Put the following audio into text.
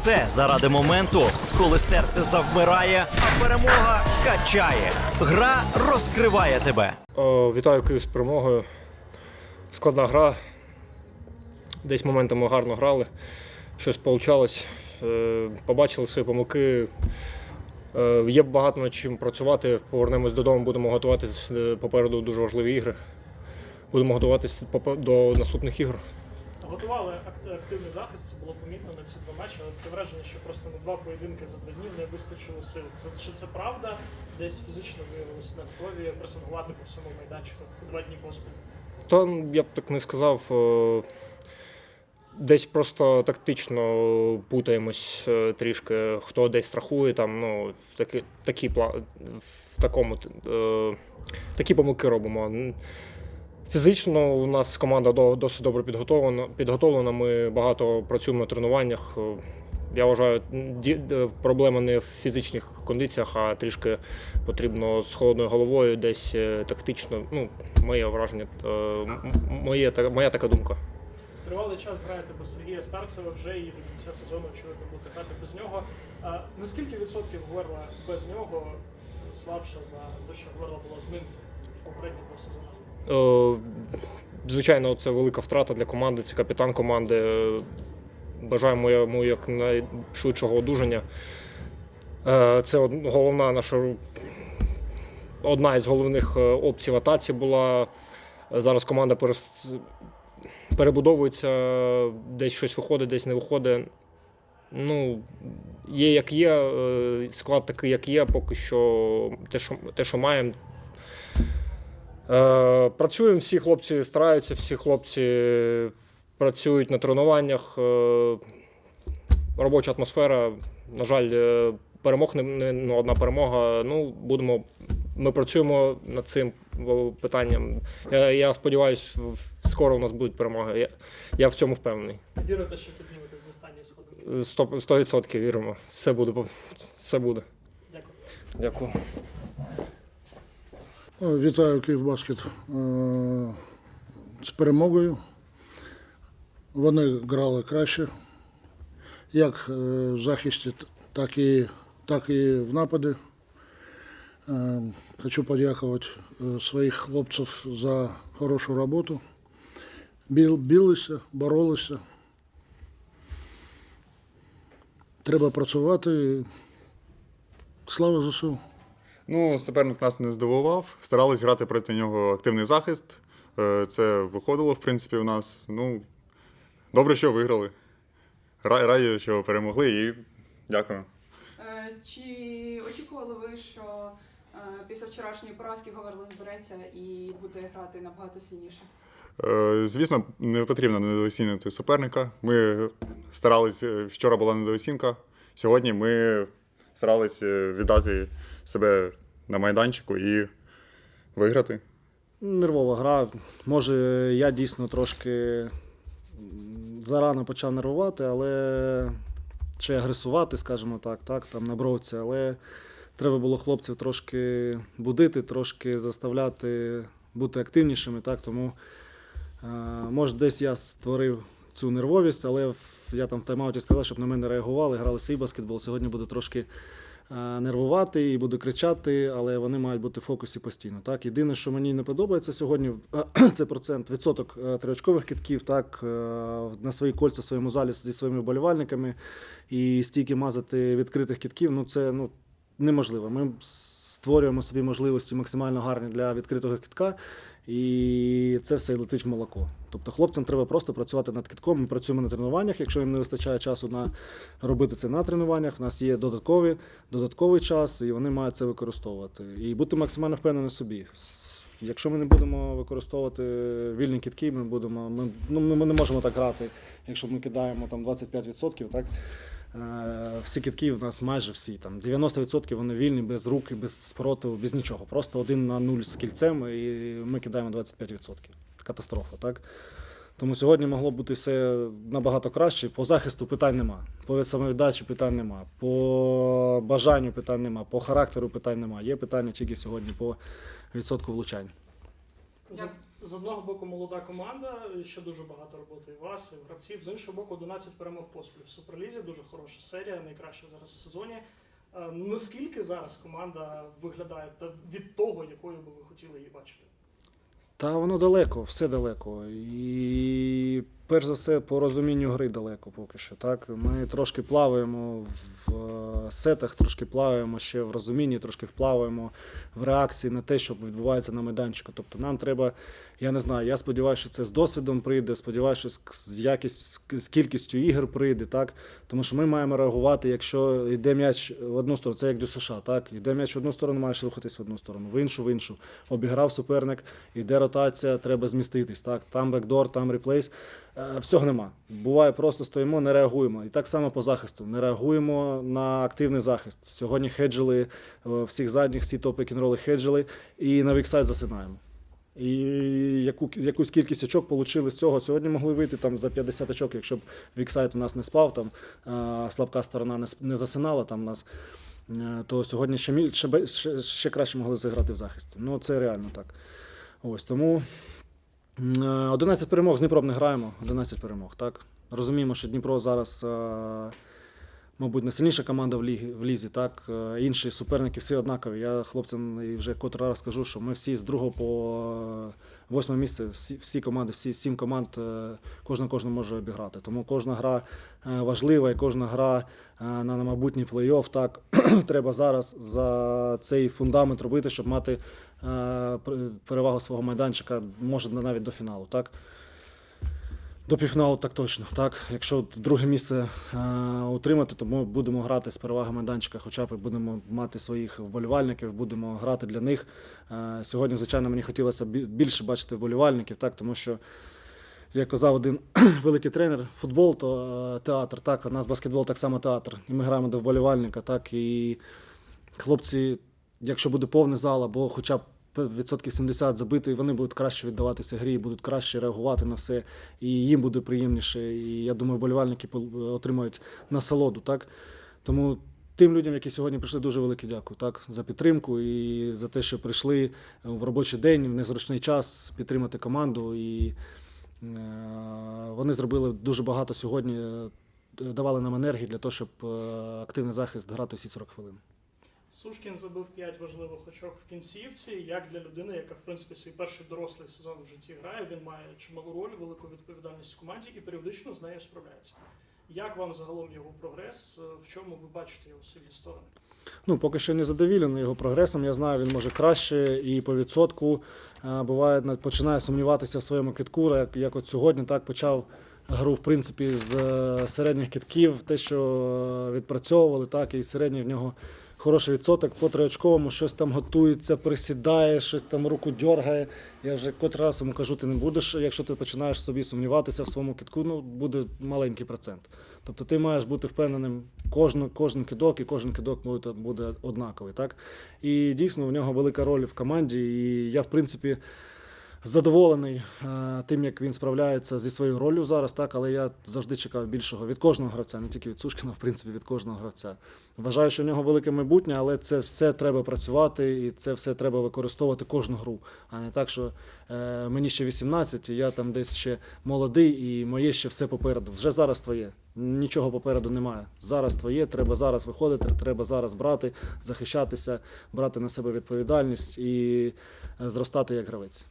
все заради моменту, коли серце завмирає, а перемога качає. Гра розкриває тебе. О, вітаю Київ з перемогою. Складна гра. Десь моментами гарно грали. Щось вийшло. Побачили свої помилки. Е, Є багато над чим працювати. Повернемось додому, будемо готуватись е, попереду дуже важливі ігри. Будемо готуватись попе- до наступних ігор. Готували активний захист, це було помітно на ці два матчі, але таке враження, що просто на два поєдинки за два дні не вистачило сил. Це чи це правда? Десь фізично виявилось не готові пресингувати по всьому майданчику два дні поспіль. Та ну, я б так не сказав. е, Десь просто тактично путаємось е, трішки, хто десь страхує, там, ну, такі, такі, в такому, е, такі помилки робимо. Фізично у нас команда досить добре підготовлена. підготовлена. Ми багато працюємо на тренуваннях. Е, Я вважаю, е, проблема не в фізичних кондиціях, а трішки потрібно з холодною головою, десь е, тактично. Ну, моє враження, е, моє, моя така думка. Тривалий час граєте без Сергія Старцева вже і до кінця сезону, очевидно, будете грати без нього. А наскільки відсотків Гверла без нього слабша за те, що Гверла була з ним в попередніх двох сезонах? Е, Звичайно, це велика втрата для команди, це капітан команди. Е, Бажаємо йому якнайшвидшого одужання. Е, Це головна наша одна із головних опцій в атаці була. Зараз команда перебудовується, десь щось виходить, десь не виходить. Ну, є як є, склад такий, як є, поки що те, що, те, що маємо, Працюємо, всі хлопці стараються, всі хлопці працюють на тренуваннях. Е, Робоча атмосфера. На жаль, е, перемог не, ну, одна перемога. Ну, будемо, ми працюємо над цим е, питанням. Я, я сподіваюся, скоро у нас будуть перемоги. Я, я в цьому впевнений. Вірите, що підніметесь з останньої сходинки? Сто- 100% віримо. Все буде. Все буде. Дякую. Дякую. О, Вітаю Київбаскет е, з перемогою. Вони грали краще, як е, в захисті, так і, так і в нападі. Е, Хочу подякувати е, своїх хлопців за хорошу роботу. Білися, боролися. Треба працювати. Слава ЗСУ! Ну, суперник нас не здивував. Старались грати проти нього активний захист. Е, Це виходило, в принципі, у нас. Ну, добре, що виграли. Ра- Раді, що перемогли і дякую. Е, Чи очікували ви, що е, після вчорашньої поразки Говерло збереться і буде грати набагато сильніше? Звісно, не потрібно недооцінювати суперника. Ми старались, вчора була недооцінка. Сьогодні ми старались е, віддати себе на майданчику і виграти. Нервова гра. Може, я дійсно трошки зарано почав нервувати, але чи агресувати, скажімо так, так, там на бровці, але треба було хлопців трошки будити, трошки заставляти бути активнішими. Так, тому е, може десь я створив цю нервовість, але я там в тайм-ауті сказав, щоб на мене реагували, грали свій баскетбол. Сьогодні буде трошки е, нервувати і буду кричати, але вони мають бути в фокусі постійно. Так, єдине, що мені не подобається сьогодні, це процент відсоток е, триочкових китків. Так, е, на свої кольця в своєму залі зі своїми вболівальниками і стільки мазати відкритих китків. Ну це ну неможливо. Ми створюємо собі можливості максимально гарні для відкритого китка. І це все летить в молоко. Тобто хлопцям треба просто працювати над китком. Ми працюємо на тренуваннях. Якщо їм не вистачає часу на робити це на тренуваннях, в нас є додаткові, додатковий час, і вони мають це використовувати. І бути максимально впевнені собі. Якщо ми не будемо використовувати вільні китки, ми будемо. Ми, ну, ми не можемо так грати, якщо ми кидаємо там 25%, так? Е, Всі китки в нас майже всі, там 90% вони вільні, без рук, без спротиву, без нічого. Просто один на нуль з кільцем, і ми кидаємо 25%. Катастрофа, так? Тому сьогодні могло бути все набагато краще. По захисту питань нема. По самовіддачі питань нема. По бажанню питань нема. По характеру питань нема. Є питання тільки сьогодні по відсотку влучань. З одного боку молода команда, ще дуже багато роботи і вас, і гравців. З іншого боку, 11 перемог поспіль в Суперлізі, дуже хороша серія, найкраща зараз в сезоні. Е, Наскільки зараз команда виглядає від того, якою би ви хотіли її бачити? Та воно далеко, все далеко. І перш за все, по розумінню гри далеко поки що. Так? Ми трошки плаваємо в е, сетах, трошки плаваємо ще в розумінні, трошки плаваємо в реакції на те, що відбувається на майданчику. Тобто нам треба, я не знаю, я сподіваюся, що це з досвідом прийде, сподіваюся, що з- якість, з кількістю ігор прийде, так? Тому що ми маємо реагувати, якщо йде м'яч в одну сторону, це як до США, так? Йде м'яч в одну сторону, маєш рухатись в одну сторону, в іншу, в іншу. Обіграв суперник, йде ротація, треба зміститись. Так? Там бекдор, там реплейс. Е, Всього нема. Буває, просто стоїмо, не реагуємо. І так само по захисту. Не реагуємо на активний захист. Сьогодні хеджили е, всіх задніх, всі топи кінроли хеджили і на віксайд засинаємо. І яку, якусь кількість очок отримали з цього. Сьогодні могли вийти там за 50 очок, якщо б віксайт в нас не спав, там е, слабка сторона не, не засинала там нас, то сьогодні ще, ще, ще, ще краще могли зіграти в захисті. Ну, це реально так. Ось тому 11 перемог з Дніпром не граємо. 11 перемог, так. Розуміємо, що Дніпро зараз. е, Мабуть, найсильніша команда в лізі, в лізі, так. Е, Інші суперники всі однакові. Я хлопцям вже котрий раз кажу, що ми всі з другого по е, восьме місце, всі, всі команди, всі сім команд, е, кожна кожна може обіграти. Тому кожна гра е, важлива і кожна гра е, на, на майбутній плей-офф. Так треба зараз за цей фундамент робити, щоб мати е, перевагу свого майданчика, може навіть до фіналу. Так. До півфіналу так точно. Так. Якщо друге місце е, утримати, то ми будемо грати з переваги майданчика, хоча б будемо мати своїх вболівальників, будемо грати для них. Е, сьогодні, звичайно, мені хотілося більше бачити вболівальників, так, тому що, як казав один великий тренер, футбол то е, театр, так, у нас баскетбол так само театр. І ми граємо до вболівальника, так, і хлопці, якщо буде повний зал або хоча б відсотків 70 забитий, вони будуть краще віддаватися грі, будуть краще реагувати на все, і їм буде приємніше. І я думаю, вболівальники пол- отримають насолоду. Так? Тому тим людям, які сьогодні прийшли, дуже велике дякую так, за підтримку і за те, що прийшли в робочий день, в незручний час підтримати команду. І е, вони зробили дуже багато сьогодні, е, давали нам енергії для того, щоб е, активний захист грати всі 40 хвилин. Сушкін забив 5 важливих очок в кінцівці. Як для людини, яка в принципі свій перший дорослий сезон в житті грає, він має чималу роль, велику відповідальність в команді і періодично з нею справляється. Як вам загалом його прогрес? Е, В чому ви бачите його сильні сторони? Ну, поки що не задовілений його прогресом. Я знаю, він може краще і по відсотку. е, Буває, на- починає сумніватися в своєму китку, як, як от сьогодні так почав гру, в принципі, з е, середніх китків, те, що відпрацьовували, так, і середній в нього хороший відсоток. По триочковому щось там готується, присідає, щось там руку дергає. Я вже котрий раз йому кажу, ти не будеш, якщо ти починаєш собі сумніватися в своєму китку, ну буде маленький процент. Тобто ти маєш бути впевненим, кожен, кожен кидок і кожен кидок буде, буде однаковий. Так? І дійсно в нього велика роль в команді. І я, в принципі, задоволений е, тим, як він справляється зі своєю ролью зараз, так, але я завжди чекав більшого від кожного гравця, не тільки від Сушкіна, в принципі, від кожного гравця. Вважаю, що в нього велике майбутнє, але це все треба працювати і це все треба використовувати кожну гру, а не так, що е, мені ще 18, і я там десь ще молодий, і моє ще все попереду. Вже зараз твоє. Нічого попереду немає. Зараз твоє, треба зараз виходити, треба зараз брати, захищатися, брати на себе відповідальність і е, зростати як гравець.